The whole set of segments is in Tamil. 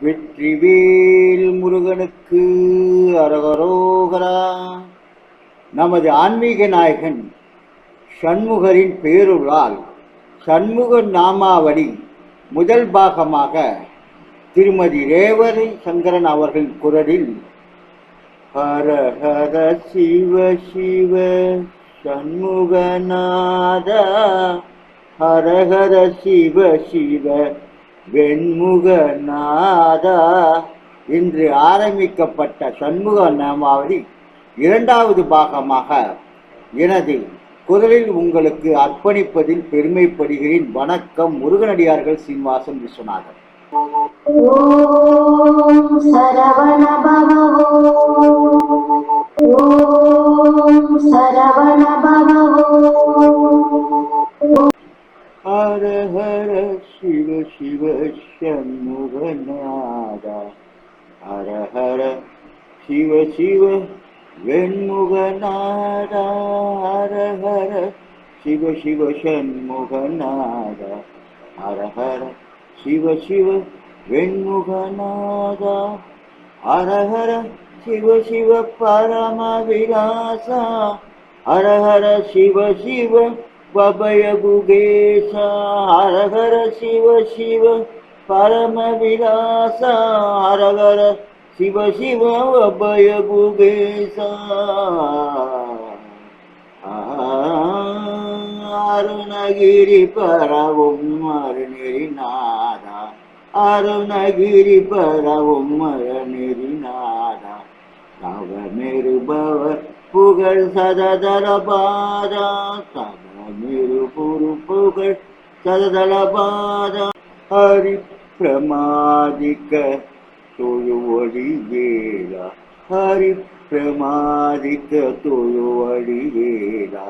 வெற்றிவேல் முருகனுக்கு அரகரோகரா நமது ஆன்மீக நாயகன் சண்முகரின் பேருளால் சண்முக நாமாவளி முதல் பாகமாக திருமதி ரேவதி சங்கரன் அவர்கள் குரலில் ஹர ஹர சிவ சிவ சண்முகநாத ஹர ஹர சிவ வெண்முக நாதா இன்று ஆரம்பிக்கப்பட்ட சண்முக நாமாவளி இரண்டாவது பாகமாக எனது குரலில் உங்களுக்கு அர்ப்பணிப்பதில் பெருமைப்படுகிறேன். வணக்கம் முருகனடியார்கள் சீனிவாசன் விஸ்வநாதன். ஓம் சரவண சிவ சண்முகநாதா ஹர ஹர சிவ சிவ வெண்முகநாதா ஹர ஹர சிவ சிவ சண்முகநாதா ஹர ஹர சிவ சிவ வெண்முகநாதா ஹர ஹர சிவ சிவ பரம விலாசா ஹர ஹர சிவ சிவ ஹரஹர சிவ சிவ பரம விலாச ஹர சிவ சிவ அபய அருணகிரி பரவும் அருணெறிநாதா அருணகிரி பரவும் அருணெறிநாதா தவமெருபவ புகழ் சததர பாதா தவமெரு அமிரு புகழ் சததளபாத ஹரி பிரமாதிக்க தொழுவடி வேலா ஹரி பிரமாதிக்க தொழுவடி வேலா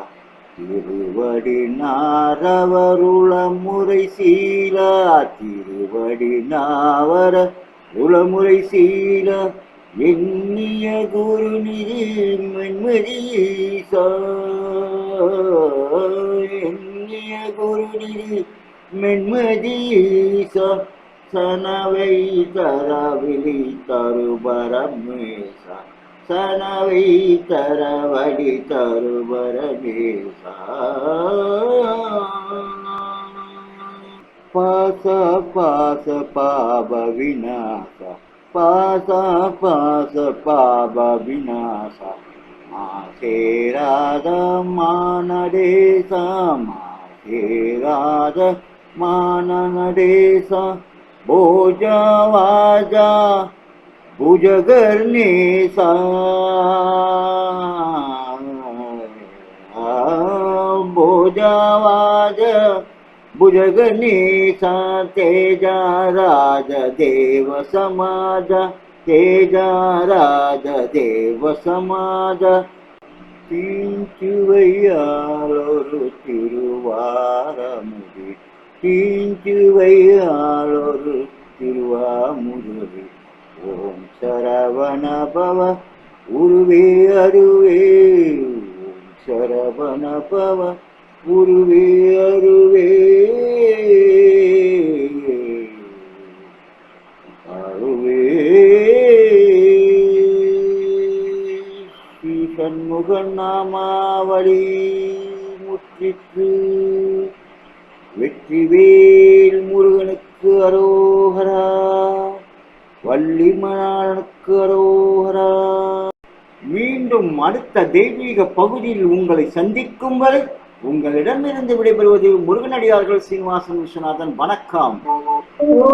திருவடி நாரவருள முறை சீலா திருவடி நாவர உளமுறை சீல எண்ணிய குருநிதி மென்மதி சா குருநிதி மென்மதீசா சனவை தரவிலி தருபரமேசா சனவை தரவழி தருபரமேசா பாச பாச பாப விநாச பாச பாச பாப விநாச माध मानदेश मा के माननडे स भोजवाजा भुजगर्णे स भोजवाज भुजगणे भुजगे तेजा राज देव समाज। தேஜாராஜ தேவ சமாஜ தீஞ்சுவையாளொரு திருவாரமுடி தீஞ்சுவையாளொரு திருவாமுருகி ஓம் சரவணபவ உருவே அருவே ஓம் சரவணபவ உருவே அருவே சண்முகன் முற்றிற்று. வெற்றிவேல் முருகனுக்கு அரோகரா வள்ளிமணனுக்கு அரோகரா. மீண்டும் அடுத்த தெய்வீக பகுதியில் உங்களை சந்திக்கும் வரை உங்களிடமிருந்து விடைபெறுவது முருகனடியார்கள் சீனிவாசன் விஸ்வநாதன். வணக்கம். ॐ